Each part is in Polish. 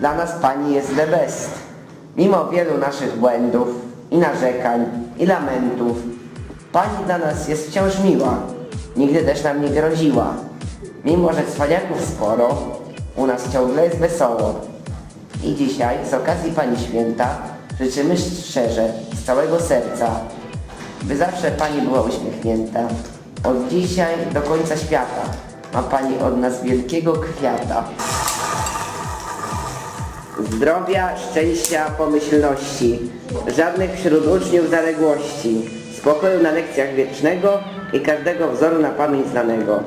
Dla nas Pani jest the best. Mimo wielu naszych błędów i narzekań i lamentów, Pani dla nas jest wciąż miła. Nigdy też nam nie groziła. Mimo, że cwaniaków sporo, u nas ciągle jest wesoło. I dzisiaj, z okazji Pani Święta, życzymy szczerze, z całego serca, by zawsze Pani była uśmiechnięta. Od dzisiaj do końca świata ma Pani od nas wielkiego kwiata. Zdrowia, szczęścia, pomyślności, żadnych wśród uczniów zaległości, spokoju na lekcjach wiecznego i każdego wzoru na pamięć znanego.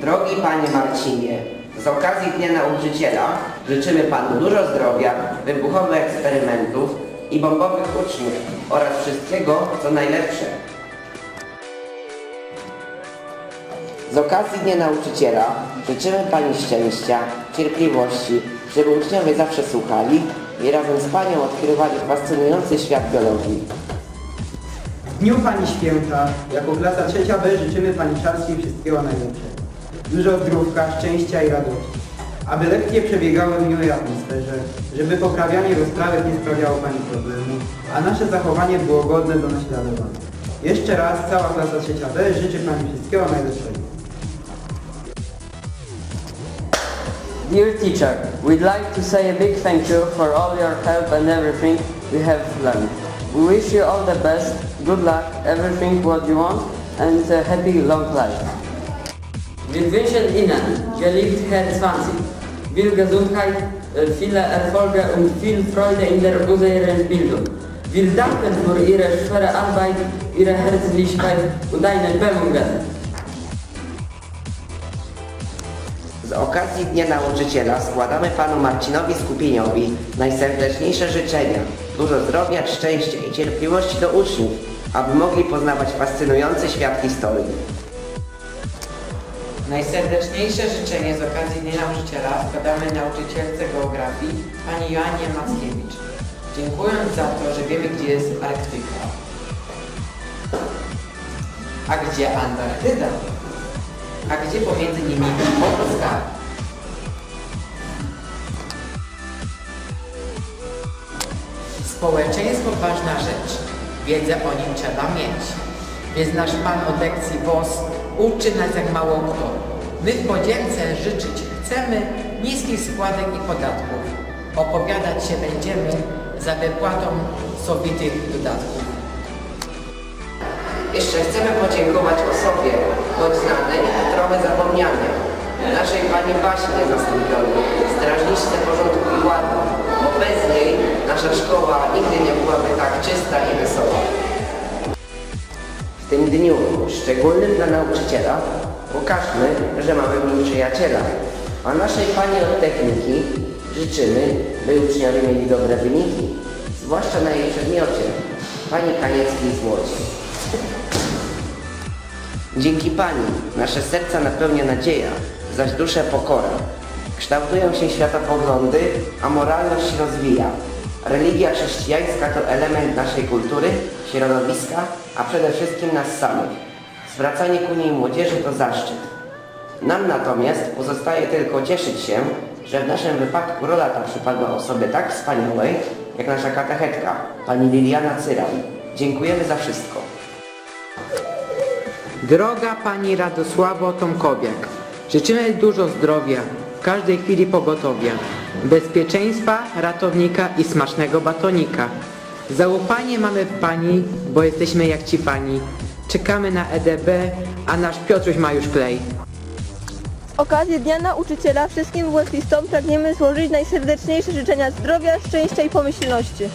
Drogi Panie Marcinie, z okazji Dnia Nauczyciela życzymy Panu dużo zdrowia, wybuchowych eksperymentów i bombowych uczniów oraz wszystkiego, co najlepsze. Z okazji Dnia Nauczyciela życzymy Pani szczęścia, cierpliwości, żeby uczniowie zawsze słuchali i razem z Panią odkrywali fascynujący świat biologii. W dniu Pani Święta, jako klasa trzecia B życzymy Pani Czarskiej wszystkiego najlepszego. Dużo zdrówka, szczęścia i radości. Aby lekcje przebiegały w miłej atmosferze, żeby poprawianie rozprawek nie sprawiało Pani problemu, a nasze zachowanie było godne do naśladowania. Jeszcze raz cała klasa trzecia B życzy Pani wszystkiego najlepszego. Dear teacher, we'd like to say a big thank you for all your help and everything we have learned. We wish you all the best, good luck, everything what you want, and a happy long life. Wir wünschen Ihnen geliebte 20, viel Gesundheit, viele Erfolge und um viel Freude in der unseren Bildung. Wir danken für Ihre schwere Arbeit, Ihre Herzlichkeit und eine Bemühungen. Z okazji Dnia Nauczyciela składamy Panu Marcinowi Skupieniowi najserdeczniejsze życzenia, dużo zdrowia, szczęścia i cierpliwości do uczniów, aby mogli poznawać fascynujący świat historii. Najserdeczniejsze życzenie z okazji Dnia Nauczyciela składamy nauczycielce geografii pani Joannie Mackiewicz. Dziękując za to, że wiemy gdzie jest Arktyka. A gdzie Antarktyda? A gdzie pomiędzy nimi Madagascar? Społeczeństwo ważna rzecz. Wiedzę o nim trzeba mieć. Więc nasz Pan od lekcji WOS uczy nas jak mało kto. My w podzielce życzyć chcemy niskich składek i podatków. Opowiadać się będziemy za wypłatą sowitych dodatków. Jeszcze chcemy podziękować osobie, nasza szkoła nigdy nie byłaby tak czysta i wesoła. W tym dniu, szczególnym dla nauczyciela, pokażmy, że mamy w nim przyjaciela. A naszej Pani od techniki życzymy, by uczniowie mieli dobre wyniki, zwłaszcza na jej przedmiocie, Pani Kanieckiej z Łodzi. Dzięki Pani nasze serca napełnia nadzieja, zaś duszę pokora. Kształtują się światopoglądy, a moralność się rozwija. Religia chrześcijańska to element naszej kultury, środowiska, a przede wszystkim nas samych. Zwracanie ku niej młodzieży to zaszczyt. Nam natomiast pozostaje tylko cieszyć się, że w naszym wypadku rola ta przypadła osobie tak wspaniałej, jak nasza katechetka, pani Liliana Cyran. Dziękujemy za wszystko. Droga Pani Radosławo Tomkowiak, życzymy dużo zdrowia, w każdej chwili pogotowia, bezpieczeństwa, ratownika i smacznego batonika. Zaufanie mamy w Pani, bo jesteśmy jak Ci Pani. Czekamy na EDB, a nasz Piotruś ma już klej. Z okazji Dnia Nauczyciela wszystkim WF-istom pragniemy złożyć najserdeczniejsze życzenia zdrowia, szczęścia i pomyślności.